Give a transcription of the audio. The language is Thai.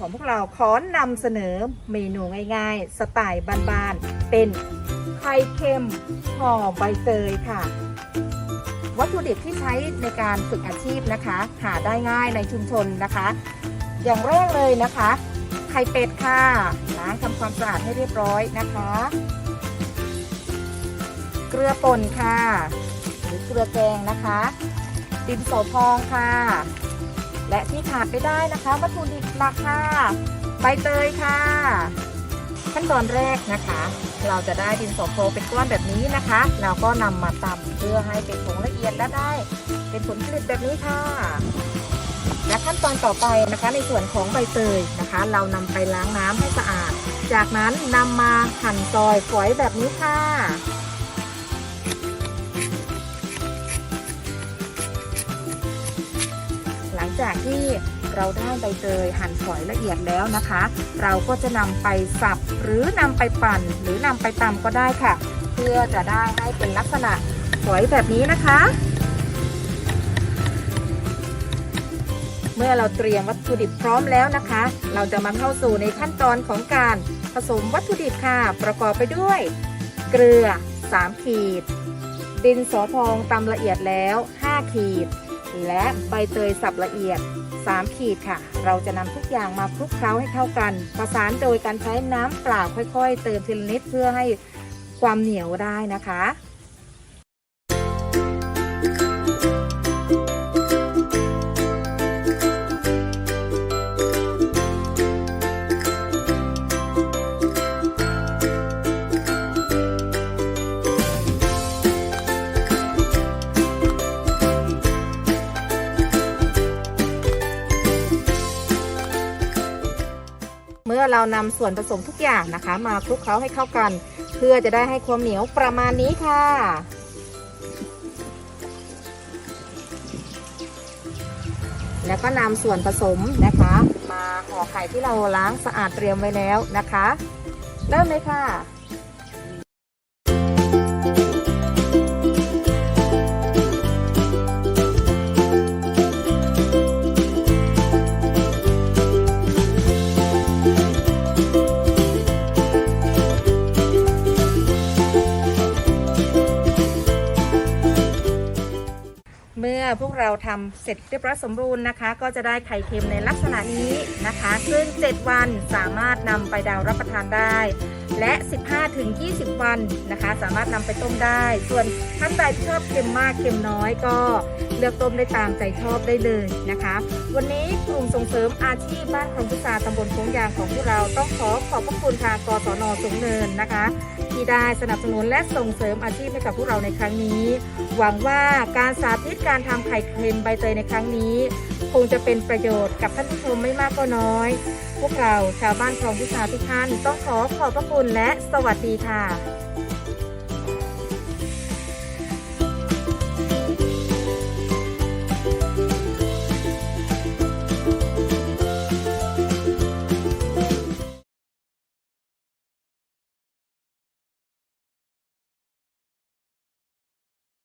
ของพวกเราขอนำเสนอเมนูง่ายๆ สไตล์บ้านๆ เป็นไข่เค็มห่อใบเตยค่ะ วัตถุดิบที่ใช้ในการฝึกอาชีพนะคะ หาได้ง่ายในชุมชนนะคะ อย่างแรกเลยนะคะ ไข่เป็ดค่ะล้างทำความสะอาดให้เรียบร้อยนะคะ เกลือป่นค่ะ หรือเกลือแกงนะคะ ดินสอพองค่ะ และที่ขาดไม่ได้นะคะวัตถุดิบหลักค่ะใบเตยค่ะ ขั้นตอนแรกนะคะ เราจะได้ดินสอพองเป็นก้อนแบบนี้นะคะเราก็นำมาตำเพื่อให้เป็นผงละเอียดและได้ เป็นผลผลิตแบบนี้ค่ะ และขั้นตอนต่อไปนะคะ ในส่วนของใบเตยนะคะ เรานำไปล้างน้ำให้สะอาด จากนั้นนำมาหั่นซอยฝอยแบบนี้ค่ะ จากที่เราได้ใบเตยหั่นฝอยละเอียดแล้วนะคะ เราก็จะนำไปสับหรือนำไปปั่น หรือนำไปตำก็ได้ค่ะ เพื่อจะได้ให้เป็นลักษณะฝอยแบบนี้นะคะ เมื่อเราเตรียมวัตถุดิบพร้อมแล้วนะคะ เราจะมาเข้าสู่ในขั้นตอนของการผสมวัตถุดิบค่ะ ประกอบไปด้วย เกลือ 3 ขีด ดินสอพองตำละเอียดแล้ว 5 ขีด และใบเตยสับละเอียด 3 ขีดค่ะ เราจะนำทุกอย่างมาคลุกเคล้าให้เข้ากัน ประสานโดยการใช้น้ำเปล่าค่อยๆ เติมทีละนิดเพื่อให้ความเหนียวได้นะคะ เมื่อเรานำส่วนผสมทุกอย่างนะคะ มาคลุกเคล้าให้เข้ากัน เพื่อจะได้ให้ความเหนียวประมาณนี้ค่ะแล้วก็นำส่วนผสมนะคะ มาห่อไข่ที่เราล้างสะอาดเตรียมไว้แล้วนะคะ เริ่มเลยค่ะ พวกเราทำเสร็จเรียบร้อยสมบูรณ์นะคะ ก็จะได้ไข่เค็มในลักษณะนี้นะคะ ซึ่ง 7 วันสามารถนำไปดาวรับประทานได้ และ 15-20 วันนะคะ สามารถนำไปต้มได้ ส่วนท่านใดชอบเค็มมากเค็มน้อยก็เลือกต้มได้ตามใจชอบได้เลยนะคะ วันนี้กลุ่มส่งเสริมอาชีพบ้านคลองพุทราตำบลโค้งยางของพวกเราต้องขอขอบพระคุณทางกศนสูงเนินนะคะ ที่ได้สนับสนุนและส่งเสริมอาชีพให้กับพวกเราในครั้งนี้ หวังว่าการสาธิตการทำไข่เค็มใบเตยในครั้งนี้ คงจะเป็นประโยชน์กับท่านผู้ชมไม่มากก็น้อย พวกเราชาวบ้านคลองพุทราทุกท่านต้องขอขอบพระคุณและสวัสดีค่ะ